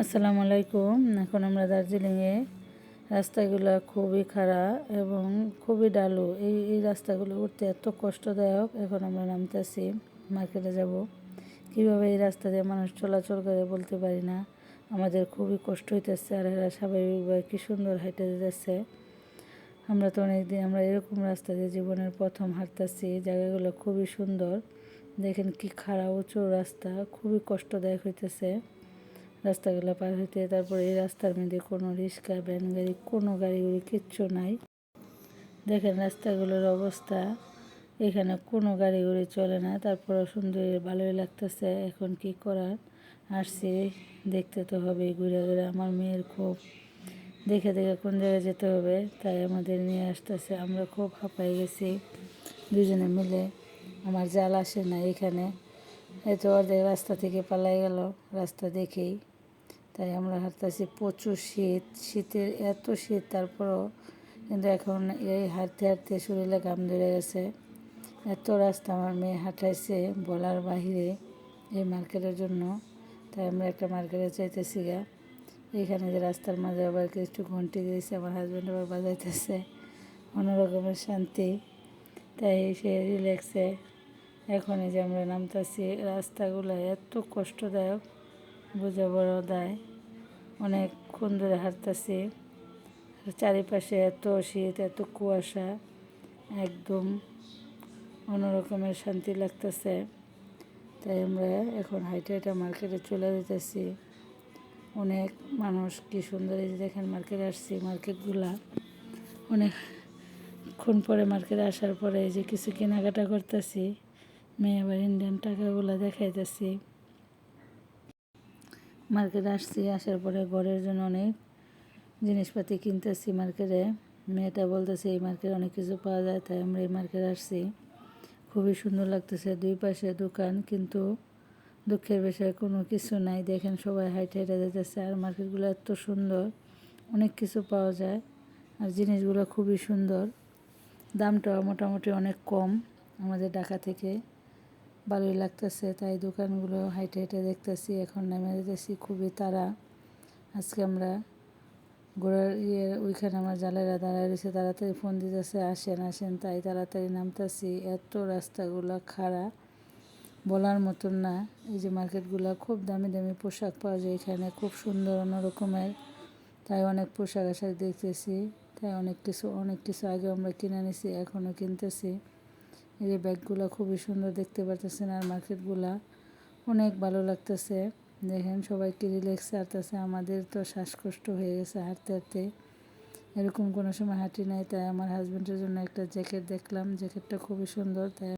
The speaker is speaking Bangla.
আসসালামু আলাইকুম। এখন আমরা দার্জিলিংয়ে রাস্তাগুলো খুবই খারাপ এবং খুবই ডালু। এই এই রাস্তাগুলো উঠতে এত কষ্টদায়ক। এখন আমরা নামতেছি, মার্কেটে যাব। কীভাবে এই রাস্তা দিয়ে মানুষ চলাচল করে বলতে পারি না। আমাদের খুবই কষ্ট হইতেছে আর এরা স্বাভাবিকভাবে কী সুন্দর হাইটে যাচ্ছে আমরা তো অনেক দিন আমরা এরকম রাস্তা দিয়ে জীবনের প্রথম হাঁটতেছি। জায়গাগুলো খুবই সুন্দর। দেখেন কি খারাপ উঁচু রাস্তা, খুবই কষ্টদায়ক হইতেছে। রাস্তাগুলো পার হইতে তারপরে এই রাস্তার মধ্যে কোনো রিক্সা, ভ্যান, গাড়ি, কোনো গাড়িগুলি কিচ্ছু নাই। দেখেন রাস্তাগুলোর অবস্থা। এখানে কোনো গাড়ি উড়ি চলে না। তারপরে সুন্দর ভালোই লাগতেছে। এখন কি করার? আসছি। দেখতে তো হবে ঘুরে ঘুরে। আমার মেয়ের খুব দেখে দেখে কোন জায়গায় যেতে হবে, তাই আমাদের নিয়ে আসতেছে। আমরা খুব হাঁপাই গেছি। দুজনে মিলে। আমার জাল আসে না এখানে। এত অর্ধেক রাস্তা থেকে পালাই গেল। রাস্তা দেখেই। তাই আমরা হাঁটতেছি প্রচুর শীত, শীতের এত শীত, তারপরও কিন্তু এখন এই হাঁটতে হাঁটতে শরীরে ঘাম ধরে গেছে। এত রাস্তা আমার মেয়ে হাঁটাইছে বলার বাহিরে এই মার্কেটের জন্য। তাই আমরা একটা মার্কেটে চাইতেছি গা। এইখানে যে রাস্তার মাঝে আবার কিছু ঘন্টি দিয়েছে, আমার হাজব্যান্ড আবার বাজাইতেছে। অন্যরকমের শান্তি। তাই সে রিল্যাক্সে এখন এই যে আমরা নামতেছি, রাস্তাগুলো এত কষ্টদায়ক। বোঝা বড় দায়। অনেকক্ষণ ধরে হাঁটতেছি চারিপাশে এত শীত, এত কুয়াশা, একদম অন্যরকমের শান্তি লাগতেছে। তাই আমরা এখন হাইটে হাইটে মার্কেটে চলে যেতেছি। অনেক মানুষ কি সুন্দর এই দেখেন মার্কেটে আসছি, মার্কেটগুলা। অনেকক্ষণ পরে মার্কেটে আসার পরে এই যে কিছু কেনাকাটা করতেছি। মেয়ে আবার ইন্ডিয়ান টাকাগুলো দেখাইতেছি। মার্কেটে আসছি, আসার পরে ঘরের জন্য অনেক জিনিসপাতি কিনতেছি মার্কেটে। মেয়েটা বলতেছে, এই মার্কেটে অনেক কিছু পাওয়া যায়, তাই আমরা এই মার্কেটে আসছি। খুবই সুন্দর লাগতেছে, দুই পাশে দোকান, কিন্তু দুঃখের বিষয়ে কোনো কিছু নাই। দেখেন সবাই হাইটে যেতেছে আর মার্কেটগুলো এত সুন্দর, অনেক কিছু পাওয়া যায়, আর জিনিসগুলো খুবই সুন্দর। দামটাও মোটামুটি অনেক কম আমাদের ঢাকা থেকে। ভালোই লাগতেছে, তাই দোকানগুলো হাইটে হেঁটে দেখতেছি, এখন নেমে যেতেছি খুবই তারা আজকে আমরা ঘোড়ার ইয়ে ওইখানে আমার জালেরা দাঁড়ায় রয়েছে, তাড়াতাড়ি ফোন দিতেছে, আসেন আসেন, তাই তাড়াতাড়ি নামতেছি। এত রাস্তাগুলো খারাপ বলার মতন না। এই যে মার্কেটগুলো খুব দামি দামি পোশাক পাওয়া যায় এখানে, খুব সুন্দর অন্যরকমের। তাই অনেক পোশাক আশাক দেখতেছি, তাই অনেক কিছু অনেক কিছু আগে আমরা কিনে নিছি এখনও কিনতেছি। এই যে ব্যাগগুলো খুবই সুন্দর দেখতে পারতেছেন আর মার্কেটগুলা অনেক ভালো লাগতেছে। দেখেন সবাইকে রিল্যাক্স হাঁটতেছে আমাদের তো শ্বাসকষ্ট হয়ে গেছে হাঁটতে হাঁটতে। এরকম কোনো সময় হাঁটি নাই, তাই আমার হাজব্যান্ডের জন্য একটা জ্যাকেট দেখলাম জ্যাকেটটা খুবই সুন্দর, তাই